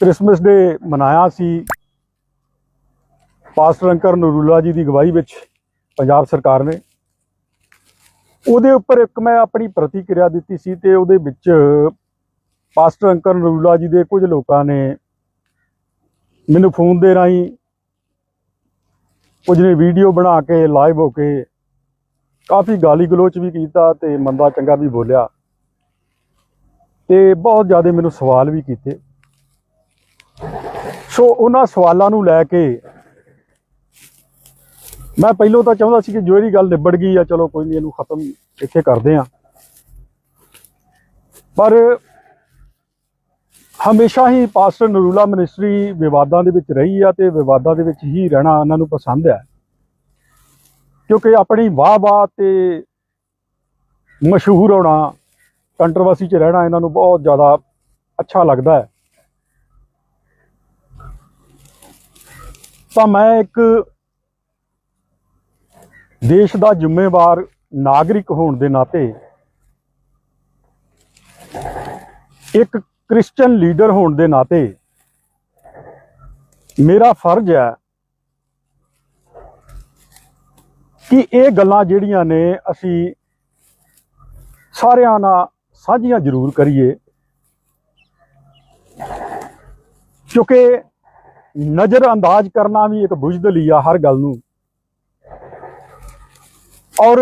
Christmas ਡੇ ਮਨਾਇਆ ਸੀ। Pastor ਅੰਕਰ ਨਰੂਲਾ ਜੀ ਦੀ ਅਗਵਾਈ ਵਿੱਚ ਪੰਜਾਬ ਸਰਕਾਰ ਨੇ ਉਹਦੇ ਉੱਪਰ ਇੱਕ ਮੈਂ ਆਪਣੀ ਪ੍ਰਤੀਕਿਰਿਆ ਦਿੱਤੀ ਸੀ ਤੇ ਉਹਦੇ ਵਿੱਚ ਪਾਸਟਰ ਅੰਕਰ ਨਰੂਲਾ ਜੀ ਦੇ ਕੁਝ ਲੋਕਾਂ ਨੇ ਮੈਨੂੰ ਫੋਨ ਦੇ ਰਾਹੀਂ ਕੁਝ ਨੇ ਵੀਡੀਓ ਬਣਾ ਕੇ, ਲਾਈਵ ਹੋ ਕੇ ਕਾਫੀ ਗਾਲੀ ਗਲੋਚ ਵੀ ਕੀਤਾ ਤੇ ਮੰਦਾ ਚੰਗਾ ਵੀ ਬੋਲਿਆ ਤੇ ਬਹੁਤ ਜ਼ਿਆਦਾ ਮੈਨੂੰ ਸਵਾਲ ਵੀ ਕੀਤੇ। ਸੋ ਉਹਨਾਂ ਸਵਾਲਾਂ ਨੂੰ ਲੈ ਕੇ। ਮੈਂ ਪਹਿਲਾਂ ਤਾਂ ਚਾਹੁੰਦਾ ਸੀ ਕਿ ਜੋ ਇਹਦੀ ਗੱਲ ਨਿਬੜ ਗਈ ਆ, ਚਲੋ ਕੋਈ ਨਹੀਂ, ਇਹਨੂੰ ਖਤਮ ਇੱਥੇ ਕਰਦੇ ਆ ਪਰ ਹਮੇਸ਼ਾ ਹੀ ਪਾਸਟਰ ਨਰੂਲਾ ਮਿਨਿਸਟਰੀ ਵਿਵਾਦਾਂ ਦੇ ਵਿੱਚ ਰਹੀ ਆ ਤੇ ਵਿਵਾਦਾਂ ਦੇ ਵਿੱਚ ਹੀ ਰਹਿਣਾ ਉਹਨਾਂ ਨੂੰ ਪਸੰਦ ਹੈ ਕਿਉਂਕਿ ਆਪਣੀ ਵਾਹ-ਵਾਹ ਤੇ ਮਸ਼ਹੂਰ ਹੋਣਾ ਕੰਟਰੋਵਰਸੀ 'ਚ ਰਹਿਣਾ ਇਹਨਾਂ ਨੂੰ ਬਹੁਤ ਜ਼ਿਆਦਾ ਅੱਛਾ ਲੱਗਦਾ ਹੈ। ਤਾਂ ਮੈਂ ਇੱਕ ਦੇਸ਼ ਦਾ ਜ਼ਿੰਮੇਵਾਰ ਨਾਗਰਿਕ ਹੋਣ ਦੇ ਨਾਤੇ ਇੱਕ ਕ੍ਰਿਸਚੀਅਨ ਲੀਡਰ ਹੋਣ ਦੇ ਨਾਤੇ ਮੇਰਾ ਫਰਜ਼ ਹੈ ਕਿ ਇਹ ਗੱਲਾਂ ਜਿਹੜੀਆਂ ਨੇ ਅਸੀਂ ਸਾਰਿਆਂ ਨਾਲ ਸਾਂਝੀਆਂ ਜ਼ਰੂਰ ਕਰੀਏ, ਕਿਉਂਕਿ ਨਜ਼ਰ ਅੰਦਾਜ਼ ਕਰਨਾ ਵੀ ਇੱਕ ਬੁਝਦਲੀ ਆ ਹਰ ਗੱਲ ਨੂੰ। ਔਰ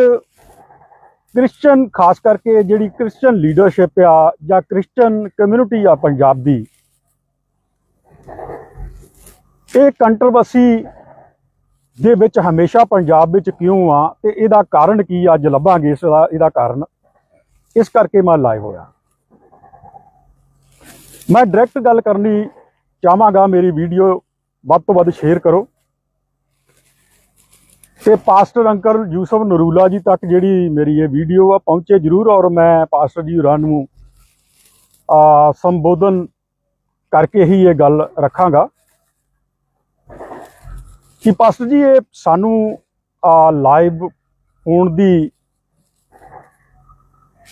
ਕ੍ਰਿਸਚੀਅਨ ਖਾਸ ਕਰਕੇ ਜਿਹੜੀ ਕ੍ਰਿਸਚੀਅਨ ਲੀਡਰਸ਼ਿਪ ਆ ਜਾਂ ਕ੍ਰਿਸਚੀਅਨ ਕਮਿਊਨਿਟੀ ਆ ਪੰਜਾਬ ਦੀ, ਇਹ ਕੰਟਰੋਵਰਸੀ ਦੇ ਵਿੱਚ ਹਮੇਸ਼ਾ ਪੰਜਾਬ ਵਿੱਚ ਕਿਉਂ ਆ ਤੇ ਇਹਦਾ ਕਾਰਨ ਕੀ ਅੱਜ ਲੱਭਾਂਗੇ ਇਸ ਦਾ, ਇਹਦਾ ਕਾਰਨ। ਇਸ ਕਰਕੇ ਮੈਂ ਲਾਈਵ ਹੋਇਆ। ਮੈਂ ਡਾਇਰੈਕਟ ਗੱਲ ਕਰਨੀ ਚਾਹਾਂਗਾ ਮੇਰੀ ਵੀਡੀਓ ਵੱਧ ਤੋਂ ਵੱਧ ਸ਼ੇਅਰ ਕਰੋ। ਤੇ ਪਾਸਟਰ ਅੰਕਲ ਯੂਸਫ ਨਰੂਲਾ ਜੀ ਤੱਕ ਜਿਹੜੀ ਮੇਰੀ ਇਹ ਵੀਡੀਓ ਆ, ਪਹੁੰਚੇ ਜਰੂਰ ਔਰ ਮੈਂ ਪਾਸਟਰ ਜੀ ਹੋਰਾਂ ਨੂੰ, ਆ, ਸੰਬੋਧਨ ਕਰਕੇ ਹੀ ਇਹ ਗੱਲ ਰੱਖਾਂਗਾ। ਕਿ ਪਾਸਟਰ ਜੀ, ਇਹ ਸਾਨੂੰ, ਆ ਲਾਈਵ ਹੋਣ ਦੀ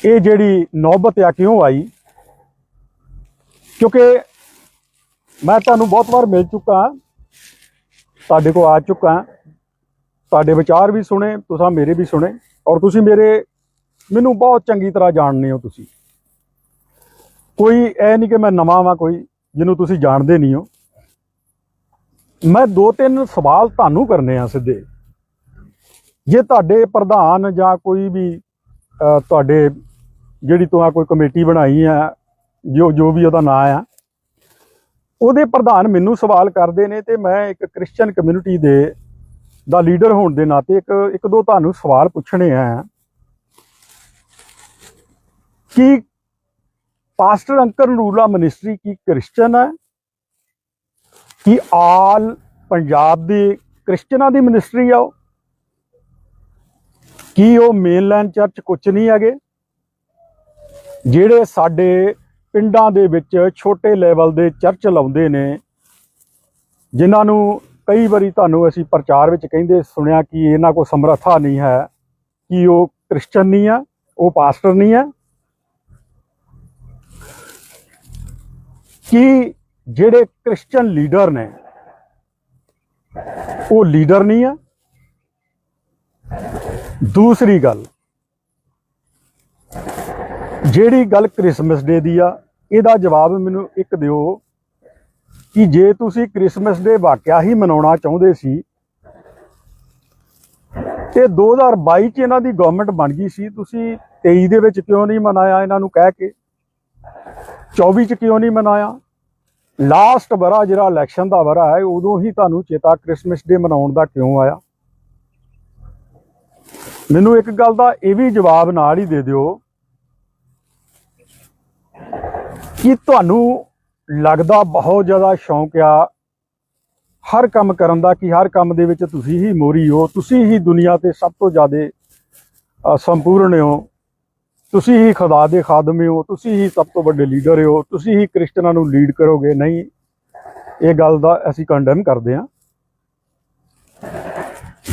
ਇਹ ਜਿਹੜੀ ਨੌਬਤ ਆ ਕਿਉਂ ਆਈ? ਕਿਉਂਕਿ ਮੈਂ ਤੁਹਾਨੂੰ ਬਹੁਤ ਵਾਰ ਮਿਲ ਚੁੱਕਾ ਤੁਹਾਡੇ ਕੋਲ ਆ ਚੁੱਕਾ ਤੁਹਾਡੇ ਵਿਚਾਰ ਵੀ ਸੁਣੇ, ਤੁਸੀਂ ਮੇਰੇ ਵੀ ਸੁਣੇ ਔਰ ਤੁਸੀਂ ਮੇਰੇ ਮੈਨੂੰ ਬਹੁਤ ਚੰਗੀ ਤਰ੍ਹਾਂ ਜਾਣਦੇ ਹੋ ਤੁਸੀਂ। ਕੋਈ ਐ ਨਹੀਂ ਕਿ ਮੈਂ ਨਵਾਂ ਵਾਂ ਕੋਈ, ਜਿਹਨੂੰ ਤੁਸੀਂ ਜਾਣਦੇ ਨਹੀਂ ਹੋ। ਮੈਂ ਦੋ ਤਿੰਨ ਸਵਾਲ ਤੁਹਾਨੂੰ ਕਰਨੇ ਆ ਸਿੱਧੇ। ਜੇ ਤੁਹਾਡੇ ਪ੍ਰਧਾਨ ਜਾਂ ਕੋਈ ਵੀ ਤੁਹਾਡੇ ਜਿਹੜੀ ਤੁਸੀਂ ਕੋਈ ਕਮੇਟੀ ਬਣਾਈ ਆ, ਜੋ ਜੋ ਵੀ ਉਹਦਾ ਨਾਂ ਆ ਉਹਦੇ ਪ੍ਰਧਾਨ ਮੈਨੂੰ ਸਵਾਲ ਕਰਦੇ ਨੇ ਤੇ ਮੈਂ ਇੱਕ ਕ੍ਰਿਸਚੀਅਨ ਕਮਿਊਨਿਟੀ ਦੇ ਦਾ ਲੀਡਰ ਹੋਣ ਦੇ ਨਾਤੇ ਇੱਕ ਇੱਕ ਦੋ ਤੁਹਾਨੂੰ ਸਵਾਲ ਪੁੱਛਣੇ ਆ। ਕਿ ਪਾਸਟਰ ਅੰਕਰ ਨੂਰਲਾ ਮਿਨਿਸਟਰੀ ਕੀ ਕ੍ਰਿਸਚੀਅਨ ਹੈ? ਕਿ ਆਲ ਪੰਜਾਬ ਦੀ ਕ੍ਰਿਸਚੀਅਨਾਂ ਦੀ ਮਿਨਿਸਟਰੀ ਆ ਉਹ? ਕੀ ਉਹ ਮੇਨਲੈਂਡ ਚਰਚ ਕੁਝ ਨਹੀਂ ਹੈਗੇ? ਜਿਹੜੇ ਸਾਡੇ ਪਿੰਡਾਂ ਦੇ ਵਿੱਚ ਛੋਟੇ ਲੈਵਲ ਦੇ ਚਰਚ ਲਾਉਂਦੇ ਨੇ, ਜਿਨ੍ਹਾਂ ਨੂੰ ਕਈ ਵਾਰੀ ਤੁਹਾਨੂੰ ਅਸੀਂ ਪ੍ਰਚਾਰ ਵਿੱਚ ਕਹਿੰਦੇ ਸੁਣਿਆ ਕਿ ਇਹਨਾਂ ਕੋਲ ਸਮਰੱਥਾ ਨਹੀਂ ਹੈ, ਕਿ ਉਹ ਕ੍ਰਿਸਚਨ ਨਹੀਂ ਆ ਉਹ ਪਾਸਟਰ ਨਹੀਂ ਆ ਕਿ ਜਿਹੜੇ ਕ੍ਰਿਸਚਨ ਲੀਡਰ ਨੇ, ਉਹ ਲੀਡਰ ਨਹੀਂ ਆ ਦੂਸਰੀ ਗੱਲ, ਜਿਹੜੀ ਗੱਲ ਕ੍ਰਿਸਮਸ ਡੇ ਦੀ ਆ ਇਹਦਾ ਜਵਾਬ ਮੈਨੂੰ ਇੱਕ ਦਿਓ ਕਿ ਜੇ ਤੁਸੀਂ ਕ੍ਰਿਸਮਸ ਡੇ ਵਾਕਿਆ ਹੀ ਮਨਾਉਣਾ ਚਾਹੁੰਦੇ ਸੀ, ਤੇ 2022 ਚ ਇਹਨਾਂ ਦੀ ਗਵਰਨਮੈਂਟ ਬਣ ਗਈ ਸੀ, ਤੁਸੀਂ 23 ਦੇ ਵਿੱਚ ਕਿਉਂ ਨਹੀਂ ਮਨਾਇਆ ਇਹਨਾਂ ਨੂੰ ਕਹਿ ਕੇ? 24 ਚ ਕਿਉਂ ਨਹੀਂ ਮਨਾਇਆ? ਲਾਸਟ ਬਰਾ ਜਿਹੜਾ ਇਲੈਕਸ਼ਨ ਦਾ ਬਰਾ ਹੈ, ਉਦੋਂ ਹੀ ਤੁਹਾਨੂੰ ਚੇਤਾ ਕ੍ਰਿਸਮਸ ਡੇ ਮਨਾਉਣ ਦਾ ਕਿਉਂ ਆਇਆ? ਮੈਨੂੰ ਇੱਕ ਗੱਲ ਦਾ ਇਹ ਵੀ ਜਵਾਬ ਨਾਲ ਹੀ ਦੇ ਦਿਓ ਕਿ ਤੁਹਾਨੂੰ ਲੱਗਦਾ ਬਹੁਤ ਜ਼ਿਆਦਾ ਸ਼ੌਂਕ ਆ ਹਰ ਕੰਮ ਕਰਨ ਦਾ, ਕਿ ਹਰ ਕੰਮ ਦੇ ਵਿੱਚ ਤੁਸੀਂ ਹੀ ਮੋਰੀ ਹੋ, ਤੁਸੀਂ ਹੀ ਦੁਨੀਆ ਤੇ ਸਭ ਤੋਂ ਜ਼ਿਆਦਾ ਸੰਪੂਰਨ ਹੋ, ਤੁਸੀਂ ਹੀ ਖੁਦਾ ਦੇ ਖਾਦਮ ਹੋ, ਤੁਸੀਂ ਹੀ ਸਭ ਤੋਂ ਵੱਡੇ ਲੀਡਰ ਹੋ, ਤੁਸੀਂ ਹੀ ਕ੍ਰਿਸਚਨਾਂ ਨੂੰ ਲੀਡ ਕਰੋਗੇ? ਨਹੀਂ, ਇਹ ਗੱਲ ਦਾ ਅਸੀਂ ਕੰਡੈਮ ਕਰਦੇ ਹਾਂ।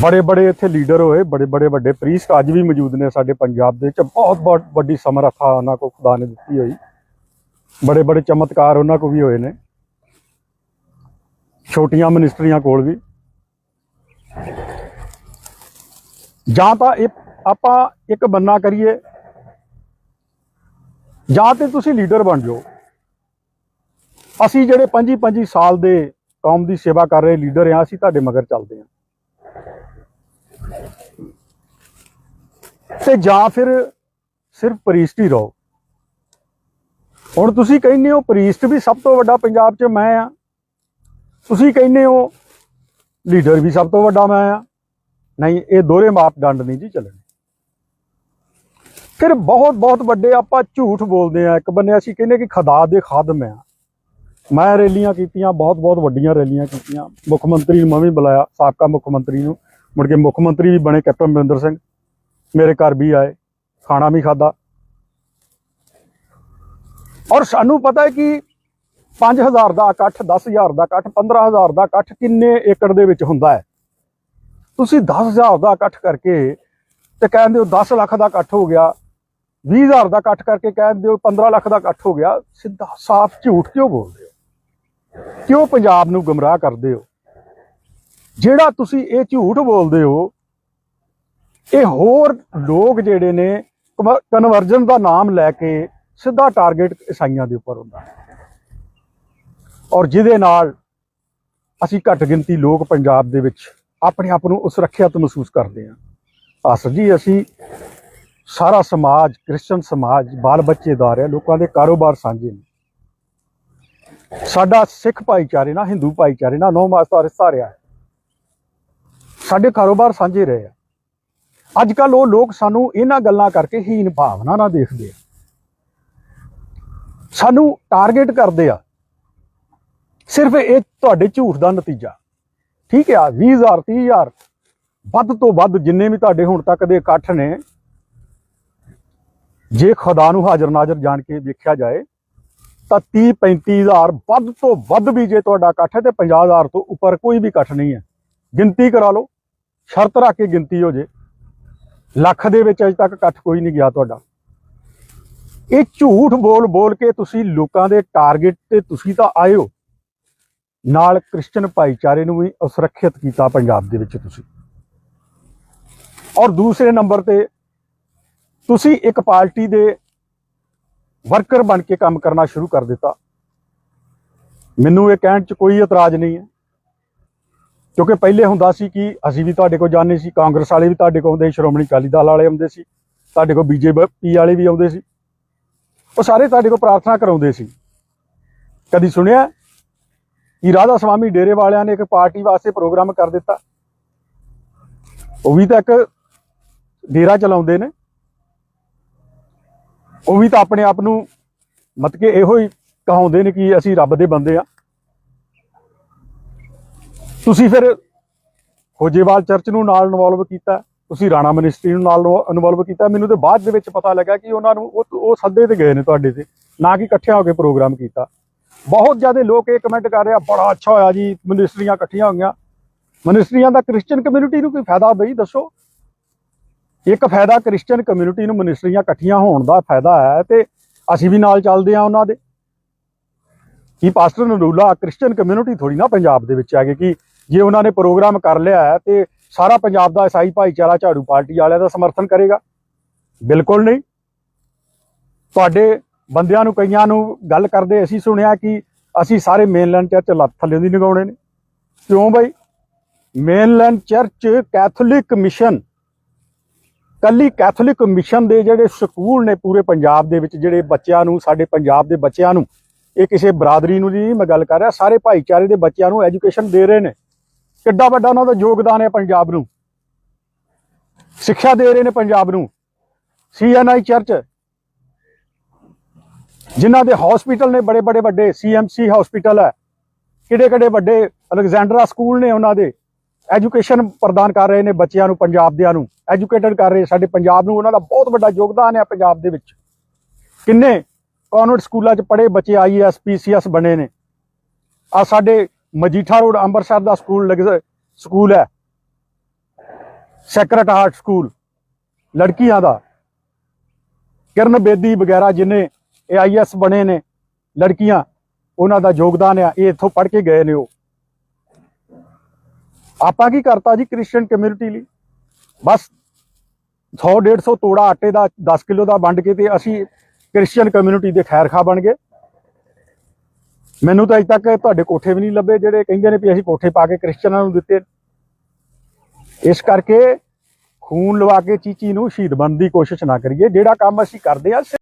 ਬੜੇ ਬੜੇ ਇੱਥੇ ਲੀਡਰ ਹੋਏ ਬੜੇ ਬੜੇ ਵੱਡੇ ਪ੍ਰੀਸਟ ਅੱਜ ਵੀ ਮੌਜੂਦ ਨੇ ਸਾਡੇ ਪੰਜਾਬ ਦੇ ਵਿੱਚ। ਬਹੁਤ ਬਹੁਤ ਵੱਡੀ ਸਮਰੱਥਾ ਉਹਨਾਂ ਕੋ ਖੁਦਾ ਨੇ ਦਿੱਤੀ ਹੋਈ। ਬੜੇ ਬੜੇ ਚਮਤਕਾਰ ਉਹਨਾਂ ਕੋਲ ਵੀ ਹੋਏ ਨੇ। ਛੋਟੀਆਂ ਮਿਨਿਸਟਰੀਆਂ ਕੋਲ ਵੀ। ਜਾਂ ਤਾਂ ਇਹ ਆਪਾਂ ਇੱਕ ਬੰਨਾ ਕਰੀਏ, ਜਾਂ ਤੇ ਤੁਸੀਂ ਲੀਡਰ ਬਣ ਜਾਓ। ਅਸੀਂ ਜਿਹੜੇ 25 25 ਸਾਲ ਦੇ ਕੌਮ ਦੀ ਸੇਵਾ ਕਰ ਰਹੇ ਲੀਡਰ ਆ ਅਸੀਂ ਤੁਹਾਡੇ ਮਗਰ ਚੱਲਦੇ ਆ ਤੇ ਜਾਂ ਫਿਰ ਸਿਰਫ ਪ੍ਰੀਸਟ ਹੀ ਰਹੋ। ਹੁਣ ਤੁਸੀਂ ਕਹਿੰਦੇ ਹੋ ਪ੍ਰੀਸਟ ਵੀ ਸਭ ਤੋਂ ਵੱਡਾ ਪੰਜਾਬ 'ਚ ਮੈਂ ਆ। ਤੁਸੀਂ ਕਹਿੰਦੇ ਹੋ ਲੀਡਰ ਵੀ ਸਭ ਤੋਂ ਵੱਡਾ ਮੈਂ ਆ। ਨਹੀਂ, ਇਹ ਦੋਹਰੇ ਮਾਪਦੰਡ ਨਹੀਂ ਜੀ ਚੱਲਣੇ। ਫਿਰ ਬਹੁਤ ਬਹੁਤ ਵੱਡੇ ਆਪਾਂ ਝੂਠ ਬੋਲਦੇ ਆ। ਇੱਕ ਬੰਨੇ ਅਸੀਂ ਕਹਿੰਦੇ ਕਿ ਖੁਦਾ ਦੇ ਖਾਦਮ ਆ। ਮੈਂ ਰੈਲੀਆਂ ਕੀਤੀਆਂ, ਬਹੁਤ ਬਹੁਤ ਵੱਡੀਆਂ ਰੈਲੀਆਂ ਕੀਤੀਆਂ। ਮੁੱਖ ਮੰਤਰੀ ਨੂੰ ਮੈਂ ਵੀ ਬੁਲਾਇਆ, ਸਾਬਕਾ ਮੁੱਖ ਮੰਤਰੀ ਨੂੰ। ਮੁੜ ਕੇ ਮੁੱਖ ਮੰਤਰੀ ਵੀ ਬਣੇ ਕੈਪਟਨ ਅਮਰਿੰਦਰ ਸਿੰਘ। ਮੇਰੇ ਘਰ ਵੀ ਆਏ, ਖਾਣਾ ਵੀ ਖਾਦਾ ਔਰ ਸਾਨੂੰ ਪਤਾ ਹੈ ਕਿ 5000 ਦਾ ਇਕੱਠ 10000 ਦਾ ਇਕੱਠ 15000 ਦਾ ਇਕੱਠ ਕਿੰਨੇ ਏਕੜ ਦੇ ਵਿੱਚ ਹੁੰਦਾ ਹੈ? ਤੁਸੀਂ 10000 ਦਾ ਇਕੱਠ ਕਰਕੇ ਤੇ ਕਹਿੰਦੇ ਹੋ 10 ਲੱਖ ਦਾ ਇਕੱਠ ਹੋ ਗਿਆ 20000 ਦਾ ਇਕੱਠ ਕਰਕੇ ਕਹਿੰਦੇ ਹੋ 15 ਲੱਖ ਦਾ ਇਕੱਠ ਹੋ ਗਿਆ, ਸਿੱਧਾ ਸਾਫ਼ ਝੂਠ ਕਿਉਂ ਬੋਲਦੇ ਹੋ? ਕਿਉਂ ਪੰਜਾਬ ਨੂੰ ਗਮਰਾਹ ਕਰਦੇ ਹੋ? ਜਿਹੜਾ ਤੁਸੀਂ ਇਹ ਝੂਠ ਬੋਲਦੇ ਹੋ, ਇਹ ਹੋਰ ਲੋਕ ਜਿਹੜੇ ਨੇ ਕਨਵਰਜਨ ਦਾ ਨਾਮ ਲੈ ਕੇ ਸਿੱਧਾ ਟਾਰਗੇਟ ਈਸਾਈਆਂ ਦੇ ਉੱਪਰ ਹੁੰਦਾ। ਹੈ ਔਰ ਜਿਹਦੇ ਨਾਲ ਅਸੀਂ ਘੱਟ ਗਿਣਤੀ ਲੋਕ ਪੰਜਾਬ ਦੇ ਵਿੱਚ ਆਪਣੇ ਆਪ ਨੂੰ ਸੁਰੱਖਿਅਤ ਮਹਿਸੂਸ ਕਰਦੇ ਹਾਂ। ਅਸਰ ਜੀ, ਅਸੀਂ ਸਾਰਾ ਸਮਾਜ, ਕ੍ਰਿਸਚਨ ਸਮਾਜ, ਬਾਲ ਬੱਚੇਦਾਰ ਹੈ ਲੋਕਾਂ ਦੇ ਕਾਰੋਬਾਰ ਸਾਂਝੇ ਨੇ। ਸਾਡਾ ਸਿੱਖ ਭਾਈਚਾਰੇ ਨਾਲ, ਹਿੰਦੂ ਭਾਈਚਾਰੇ ਨਾਲ ਨੌ ਮਾਸ ਦਾ ਰਿਸ਼ਤਾ ਰਿਹਾ ਹੈ। ਸਾਡੇ ਕਾਰੋਬਾਰ ਸਾਂਝੇ ਰਹੇ ਆ। ਅੱਜ ਕੱਲ ਉਹ ਲੋਕ ਸਾਨੂੰ ਇਹਨਾਂ ਗੱਲਾਂ ਕਰਕੇ ਹੀਨ ਭਾਵਨਾ ਨਾਲ ਦੇਖਦੇ ਆ। ਸਾਨੂੰ ਟਾਰਗੇਟ ਕਰਦੇ ਆ। ਸਿਰਫ ਇਹ ਤੁਹਾਡੇ ਝੂਠ ਦਾ ਨਤੀਜਾ। ਠੀਕ ਆ 20000 30000 ਵੱਧ ਤੋਂ ਵੱਧ ਜਿੰਨੇ ਵੀ ਤੁਹਾਡੇ ਹੁਣ ਤੱਕ ਦੇ ਇਕੱਠ ਨੇ, ਜੇ ਖੁਦਾ ਨੂੰ ਹਾਜ਼ਰ ਨਾਜ਼ਰ ਜਾਣ ਕੇ ਵੇਖਿਆ ਜਾਏ, ਤਾਂ 30 35000 ਵੱਧ ਤੋਂ ਵੱਧ ਵੀ ਜੇ ਤੁਹਾਡਾ ਇਕੱਠ ਹੈ ਤੇ 50000 ਤੋਂ ਉੱਪਰ ਕੋਈ ਵੀ ਇਕੱਠ ਨਹੀਂ ਹੈ। ਗਿਣਤੀ ਕਰਾ ਲਓ, ਸ਼ਰਤ ਰੱਖ ਕੇ ਗਿਣਤੀ ਹੋ ਜੇ। ਲੱਖ ਦੇ ਵਿੱਚ ਅਜੇ ਤੱਕ ਇਕੱਠ ਕੋਈ ਨਹੀਂ ਗਿਆ ਤੁਹਾਡਾ। ਇਹ ਝੂਠ ਬੋਲ ਬੋਲ ਕੇ ਤੁਸੀਂ ਲੋਕਾਂ ਦੇ ਟਾਰਗੇਟ ਤੇ ਤੁਸੀਂ ਤਾਂ ਆਏ ਹੋ। ਨਾਲ ਕ੍ਰਿਸਚਨ ਭਾਈਚਾਰੇ ਨੂੰ ਵੀ ਅਸੁਰੱਖਿਅਤ ਕੀਤਾ ਪੰਜਾਬ ਦੇ ਵਿੱਚ ਤੁਸੀਂ। ਔਰ ਦੂਸਰੇ ਨੰਬਰ ਤੇ ਤੁਸੀਂ ਇੱਕ ਪਾਰਟੀ ਦੇ ਵਰਕਰ ਬਣ ਕੇ ਕੰਮ ਕਰਨਾ ਸ਼ੁਰੂ ਕਰ ਦਿੱਤਾ। ਮੈਨੂੰ ਇਹ ਕਹਿਣ 'ਚ ਕੋਈ ਇਤਰਾਜ਼ ਨਹੀਂ ਹੈ। ਕਿਉਂਕਿ ਪਹਿਲੇ ਹੁੰਦਾ ਸੀ ਕਿ ਅਸੀਂ ਵੀ ਤੁਹਾਡੇ ਕੋਲ ਜਾਂਦੇ ਸੀ, ਕਾਂਗਰਸ ਵਾਲੇ ਵੀ ਤੁਹਾਡੇ ਕੋਲ ਆਉਂਦੇ ਸੀ, ਸ਼੍ਰੋਮਣੀ ਅਕਾਲੀ ਦਲ ਵਾਲੇ ਆਉਂਦੇ ਸੀ, ਤੁਹਾਡੇ ਕੋਲ ਬੀਜੇਪੀ ਵਾਲੇ ਵੀ ਆਉਂਦੇ ਸੀ। ਉਹ ਸਾਰੇ ਤੁਹਾਡੇ ਕੋਲ ਪ੍ਰਾਰਥਨਾ ਕਰਾਉਂਦੇ ਸੀ। ਕਦੀ ਸੁਣਿਆ? ਕਿ ਰਾਧਾ ਸਵਾਮੀ ਡੇਰੇ ਵਾਲਿਆਂ ਨੇ ਇੱਕ ਪਾਰਟੀ ਵਾਸਤੇ ਪ੍ਰੋਗਰਾਮ ਕਰ ਦਿੱਤਾ। ਉਹ ਵੀ ਤਾਂ ਇੱਕ ਡੇਰਾ ਚਲਾਉਂਦੇ ਨੇ। ਉਹ ਵੀ ਤਾਂ ਆਪਣੇ ਆਪ ਨੂੰ ਮਤ ਕਿ ਇਹੋ ਹੀ ਕਹਾਉਂਦੇ ਨੇ ਕਿ ਅਸੀਂ ਰੱਬ ਦੇ ਬੰਦੇ ਆ ਤੁਸੀਂ ਫਿਰ ਖੋਜੇਵਾਲ ਚਰਚ ਨੂੰ ਨਾਲ ਇਨਵੋਲਵ ਕੀਤਾ। ਤੁਸੀਂ ਰਾਣਾ ਮਿਨਿਸਟਰੀ ਨੂੰ ਨਾਲ ਇਨਵੋਲਵ ਕੀਤਾ। ਮੈਨੂੰ ਤੇ ਬਾਅਦ ਦੇ ਵਿੱਚ ਪਤਾ ਲੱਗਾ ਕਿ ਉਹਨਾਂ ਨੂੰ ਉਹ ਉਹ ਸੱਦੇ ਤੇ ਗਏ ਨੇ ਤੁਹਾਡੇ ਤੇ, ਨਾ ਕਿ ਇਕੱਠਿਆਂ ਹੋ ਕੇ ਪ੍ਰੋਗਰਾਮ ਕੀਤਾ। ਬਹੁਤ ਜ਼ਿਆਦਾ ਲੋਕ ਇਹ ਕਮੈਂਟ ਕਰ ਰਹੇ ਆ, ਬੜਾ ਅੱਛਾ ਹੋਇਆ ਜੀ, ਮਿਨਿਸਟਰੀਆਂ ਇਕੱਠੀਆਂ ਹੋਈਆਂ। ਮਿਨਿਸਟਰੀਆਂ ਦਾ ਕ੍ਰਿਸਚੀਅਨ ਕਮਿਊਨਿਟੀ ਨੂੰ ਕੋਈ ਫਾਇਦਾ ਬਈ, ਦੱਸੋ? ਇੱਕ ਫਾਇਦਾ ਕ੍ਰਿਸਚੀਅਨ ਕਮਿਊਨਿਟੀ ਨੂੰ ਮਿਨਿਸਟਰੀਆਂ ਇਕੱਠੀਆਂ ਹੋਣ ਦਾ ਫਾਇਦਾ ਹੈ ਤੇ ਅਸੀਂ ਵੀ ਨਾਲ ਚੱਲਦੇ ਆ ਉਹਨਾਂ ਦੇ। ਕੀ ਪਾਸਟਰ ਨਰੂਲਾ ਕ੍ਰਿਸਚੀਅਨ ਕਮਿਊਨਿਟੀ ਥੋੜੀ ਨਾ ਪੰਜਾਬ ਦੇ ਵਿੱਚ ਆ ਗਈ ਕਿ ਜੇ ਉਹਨਾਂ ਨੇ ਪ੍ਰੋਗਰਾਮ ਕਰ ਲਿਆ ਹੈ ਤੇ ਸਾਰਾ ਪੰਜਾਬ ਦਾ ਈਸਾਈ ਭਾਈਚਾਰਾ ਝਾੜੂ ਪਾਰਟੀ ਵਾਲਿਆਂ ਦਾ ਸਮਰਥਨ ਕਰੇਗਾ। ਬਿਲਕੁਲ ਨਹੀਂ। ਤੁਹਾਡੇ ਬੰਦਿਆਂ ਨੂੰ, ਕਈਆਂ ਨੂੰ ਗੱਲ ਕਰਦੇ ਅਸੀਂ ਸੁਣਿਆ ਕਿ ਅਸੀਂ ਸਾਰੇ ਮੇਨਲੈਂਡ ਚਰਚ ਲੱਤ ਥੱਲੇ ਦੀ ਨਿਗਾਉਣੇ ਨੇ। ਕਿਉਂ ਬਈ? ਮੇਨਲੈਂਡ ਚਰਚ ਕੈਥੋਲਿਕ ਮਿਸ਼ਨ ਕੱਲੀ ਕੈਥੋਲਿਕ ਮਿਸ਼ਨ ਦੇ ਜਿਹੜੇ ਸਕੂਲ ਨੇ ਪੂਰੇ ਪੰਜਾਬ ਦੇ ਵਿੱਚ, ਜਿਹੜੇ ਬੱਚਿਆਂ ਨੂੰ, ਸਾਡੇ ਪੰਜਾਬ ਦੇ ਬੱਚਿਆਂ ਨੂੰ, ਇਹ ਕਿਸੇ ਬਰਾਦਰੀ ਨੂੰ ਨਹੀਂ, ਮੈਂ ਗੱਲ ਕਰ ਰਿਹਾ, ਸਾਰੇ ਭਾਈਚਾਰੇ ਦੇ ਬੱਚਿਆਂ ਨੂੰ ਐਜੂਕੇਸ਼ਨ ਦੇ ਰਹੇ ਨੇ। ਕਿੱਡਾ ਵੱਡਾ ਉਹਨਾਂ ਦਾ ਯੋਗਦਾਨ ਹੈ ਪੰਜਾਬ ਨੂੰ। ਸਿੱਖਿਆ ਦੇ ਰਹੇ ਨੇ ਪੰਜਾਬ ਨੂੰ। ਸੀਐਨਆਈ ਚਰਚ ਜਿਨ੍ਹਾਂ ਦੇ ਹਸਪੀਟਲ ਨੇ ਬੜੇ ਬੜੇ ਵੱਡੇ ਸੀਐਮਸੀ ਹਸਪੀਟਲ ਹੈ। ਕਿਹੜੇ ਕਿਹੜੇ ਵੱਡੇ ਅਲੈਗਜ਼ੈਂਡਰਾ ਸਕੂਲ ਨੇ ਉਹਨਾਂ ਦੇ। ਐਜੂਕੇਸ਼ਨ ਪ੍ਰਦਾਨ ਕਰ ਰਹੇ ਨੇ ਬੱਚਿਆਂ ਨੂੰ ਪੰਜਾਬ ਦਿਆਂ ਨੂੰ। ਐਜੂਕੇਟਡ ਕਰ ਰਹੇ ਸਾਡੇ ਪੰਜਾਬ ਨੂੰ। ਉਹਨਾਂ ਦਾ ਬਹੁਤ ਵੱਡਾ ਯੋਗਦਾਨ ਹੈ ਪੰਜਾਬ ਦੇ ਵਿੱਚ। ਕਿੰਨੇ ਕਨਵੈਂਟ ਸਕੂਲਾਂ 'ਚ ਪੜ੍ਹੇ ਬੱਚੇ ਆਈਐਸ ਪੀਸੀਐਸ ਬਣੇ ਨੇ। ਆ ਸਾਡੇ ਮਜੀਠਾ ਰੋਡ, ਅੰਮ੍ਰਿਤਸਰ ਦਾ ਸਕੂਲ ਲੱਗ- ਸਕੂਲ ਹੈ। ਸੈਕਰਟ ਹਾਰਟ ਸਕੂਲ, ਲੜਕੀਆਂ ਦਾ। ਕਿਰਨ ਬੇਦੀ ਵਗੈਰਾ ਜਿਨੇ ਇਹ ਆਈਐਸ ਬਣੇ ਨੇ, ਲੜਕੀਆਂ, ਉਹਨਾਂ ਦਾ ਯੋਗਦਾਨ ਆ, ਇਹ ਇੱਥੋਂ ਪੜ੍ਹ ਕੇ ਗਏ ਨੇ ਉਹ। ਆਪਾਂ ਕੀ ਕਰਤਾ ਜੀ ਕ੍ਰਿਸਚੀਅਨ ਕਮਿਊਨਿਟੀ ਲਈ? ਬਸ 100 150 ਤੋੜਾ ਆਟੇ ਦਾ 10 ਕਿਲੋ ਦਾ ਵੰਡ ਕੇ ਤੇ ਅਸੀਂ ਕ੍ਰਿਸਚੀਅਨ ਕਮਿਊਨਿਟੀ ਦੇ ਖੈਰ ਖਾ ਬਣ ਗਏ। ਮੈਨੂੰ ਤਾਂ ਅਜੇ ਤੱਕ ਤੁਹਾਡੇ ਕੋਠੇ ਵੀ ਨਹੀਂ ਲੱਭੇ, ਜਿਹੜੇ ਕਹਿੰਦੇ ਨੇ ਵੀ ਅਸੀਂ ਕੋਠੇ ਪਾ ਕੇ ਕ੍ਰਿਸਚਨਾਂ ਨੂੰ ਦਿੱਤੇ। ਇਸ ਕਰਕੇ ਖੂਨ ਲਵਾ ਕੇ ਚੀਚੀ ਨੂੰ ਸ਼ਹੀਦ ਬਣਨ ਦੀ ਕੋਸ਼ਿਸ਼ ਨਾ ਕਰੀਏ, ਜਿਹੜਾ ਕੰਮ ਅਸੀਂ ਕਰਦੇ ਆ